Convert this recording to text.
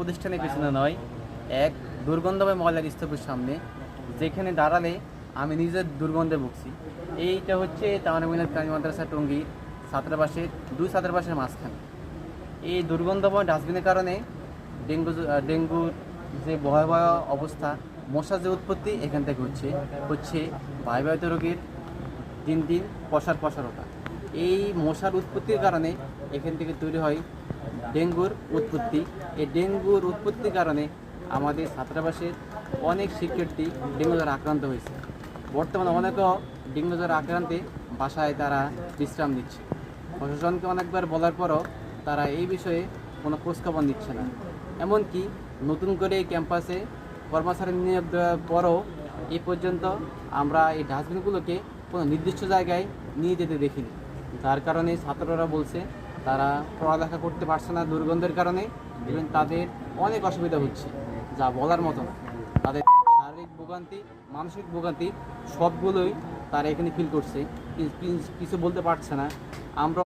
প্রতিষ্ঠানের পিছনে নয়, এক দুর্গন্ধময় ময়লার স্তূপের সামনে, যেখানে দাঁড়ালে আমি নিজের দুর্গন্ধে ভুগছি। এইটা হচ্ছে তামানবিনাথ কালী মাদ্রাসা টঙ্গী ছাত্রাবাসের, দুই ছাত্রাবাসের মাঝখানে। এই দুর্গন্ধময় ডাস্টবিনের কারণে ডেঙ্গু ডেঙ্গুর যে ভয়াবহ অবস্থা মশার যে উৎপত্তি এখান থেকে হচ্ছে হচ্ছে বায়ুবাহিত রোগীর দিন দিন পশার পশারতা এই মশার উৎপত্তির কারণে এখান থেকে তৈরি হয় ডেঙ্গুর উৎপত্তি। এই ডেঙ্গুর উৎপত্তির কারণে আমাদের ছাত্রাবাসের অনেক শিক্ষার্থী ডেঙ্গু জ্বরে আক্রান্ত হয়েছে। বর্তমানে অনেকেও ডেঙ্গু জ্বরে আক্রান্তে বাসায় তারা বিশ্রাম দিচ্ছে প্রশাসনকে অনেকবার বলার পরও তারা এই বিষয়ে কোনো খোঁজখবর নিচ্ছে না। এমনকি নতুন করে এই ক্যাম্পাসে কর্মচারী নিয়োগ দেওয়ার পরও এ পর্যন্ত আমরা এই ডাস্টবিনগুলোকে কোনো নির্দিষ্ট জায়গায় নিয়ে যেতে দেখিনি। যার কারণে ছাত্ররা বলছে তারা পড়ালেখা করতে পারছে না দুর্গন্ধের কারণে এবং তাদের অনেক অসুবিধা হচ্ছে, যা বলার মতো না। তাদের শারীরিক ভোগান্তি, মানসিক ভোগান্তি সবগুলোই তারা এখানে ফিল করছে। কিছু বলতে পারছে না। আমরা